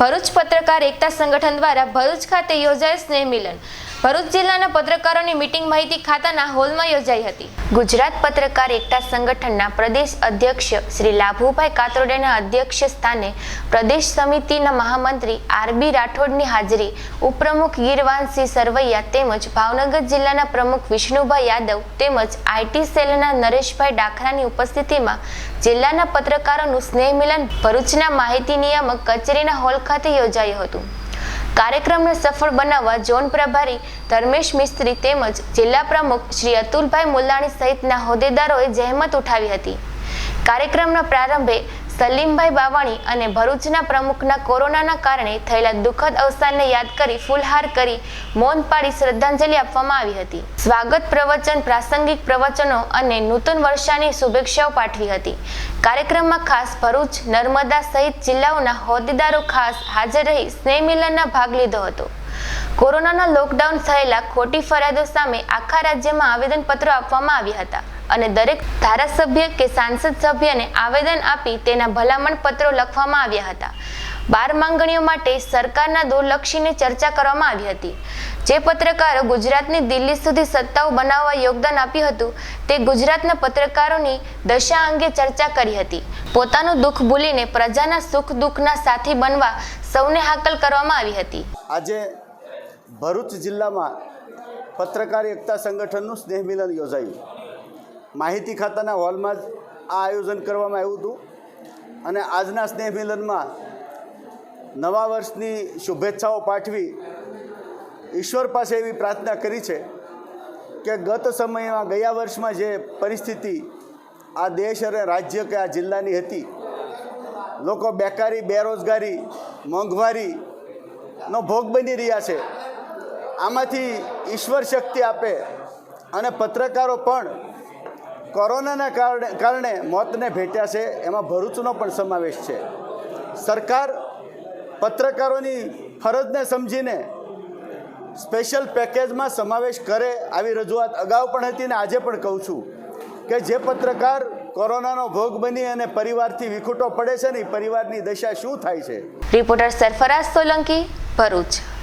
ભરૂચ પત્રકાર એકતા સંગઠન દ્વારા ભરૂચ ખાતે યોજાયેલ સ્નેહ મિલન. ભરૂચ જિલ્લાના પત્રકારોની મીટિંગ માહિતી ખાતાના હોલમાં યોજાઈ હતી. ગુજરાત પત્રકાર એકતા સંગઠનના પ્રદેશ અધ્યક્ષ શ્રી લાભુભાઈ કાતરોડેના અધ્યક્ષ સ્થાને પ્રદેશ સમિતિના મહામંત્રી આરબી રાઠોડની હાજરી, ઉપપ્રમુખ ગીરવાનસિંહ સરવૈયા તેમજ ભાવનગર જિલ્લાના પ્રમુખ વિષ્ણુભાઈ યાદવ તેમજ આઈટી સેલના નરેશભાઈ ડાખરાની ઉપસ્થિતિમાં જિલ્લાના પત્રકારોનું સ્નેહ મિલન ભરૂચના માહિતી નિયામક કચેરીના હોલ ખાતે યોજાયું હતું. કાર્યક્રમને સફળ બનાવવા ઝોન પ્રભારી ધર્મેશ મિસ્ત્રી તેમજ જિલ્લા પ્રમુખ શ્રી અતુલભાઈ મુલ્લાણી સહિતના હોદ્દેદારોએ જહેમત ઉઠાવી હતી. કાર્યક્રમના પ્રારંભે સલીમભાઈ બાવાણી અને ભરૂચના પ્રમુખના કોરોનાના કારણે થયેલા દુઃખદ અવસાનને યાદ કરી ફૂલહાર કરી મૌન પાડી શ્રદ્ધાંજલિ આપવામાં આવી હતી. સ્વાગત પ્રવચન, પ્રાસંગિક પ્રવચનો અને નૂતન વર્ષાની શુભેચ્છાઓ પાઠવી હતી. કાર્યક્રમમાં ખાસ ભરૂચ, નર્મદા સહિત જિલ્લાઓના હોદ્દેદારો ખાસ હાજર રહી સ્નેહ મિલનના ભાગ લીધો હતો. કોરોનાના લોકડાઉન થયેલા ખોટી ફરિયાદો સામે આખા રાજ્યમાં આવેદનપત્રો આપવામાં આવ્યા હતા. અને દરેક ધારાસભ્ય કે સાંસદ સભ્યને આવેદન આપી તેના ભલામણ પત્રો લખવામાં આવ્યા હતા. બાર માંગણીઓ માટે સરકારના દુર્લક્ષીની ચર્ચા કરવામાં આવી હતી. જે પત્રકારો ગુજરાતની દિલ્હી સુધી સત્તાઓ બનાવવા યોગદાન આપ્યું હતું, તે ગુજરાતના પત્રકારોની દશા અંગે ચર્ચા કરી હતી. પોતાનું દુઃખ ભૂલીને પ્રજાના સુખ દુઃખના સાથી બનવા સૌને હાકલ કરવામાં આવી હતી. આજે ભરૂચ જિલ્લામાં પત્રકાર એકતા સંગઠનનું સ્નેહ મિલન યોજાયું. માહિતી ખાતાના હોલમાં જ આ આયોજન કરવામાં આવ્યું હતું. અને આજના સ્નેહ મિલનમાં નવા વર્ષની શુભેચ્છાઓ પાઠવી ઈશ્વર પાસે એવી પ્રાર્થના કરી છે કે ગત સમયમાં ગયા વર્ષમાં જે પરિસ્થિતિ આ દેશ અને રાજ્ય કે આ જિલ્લાની હતી, લોકો બેકારી, બેરોજગારી મોંઘવારીનો ભોગ બની રહ્યા છે. આમાંથી ઈશ્વર શક્તિ આપે અને પત્રકારો પણ કોરોનાના કારણે કારણે મોતને ભેટ્યા છે. એમાં ભરૂચનો પણ સમાવેશ છે. સરકાર પત્રકારોની ફરજને સમજીને સ્પેશિયલ પેકેજમાં સમાવેશ કરે આવી રજૂઆત અગાઉ પણ હતી ને આજે પણ કહું છું કે જે પત્રકાર કોરોનાનો ભોગ બની અને પરિવારથી વિખૂટો પડે છે ને પરિવારની દશા શું થાય છે? રિપોર્ટર સરફરાજ સોલંકી, ભરૂચ.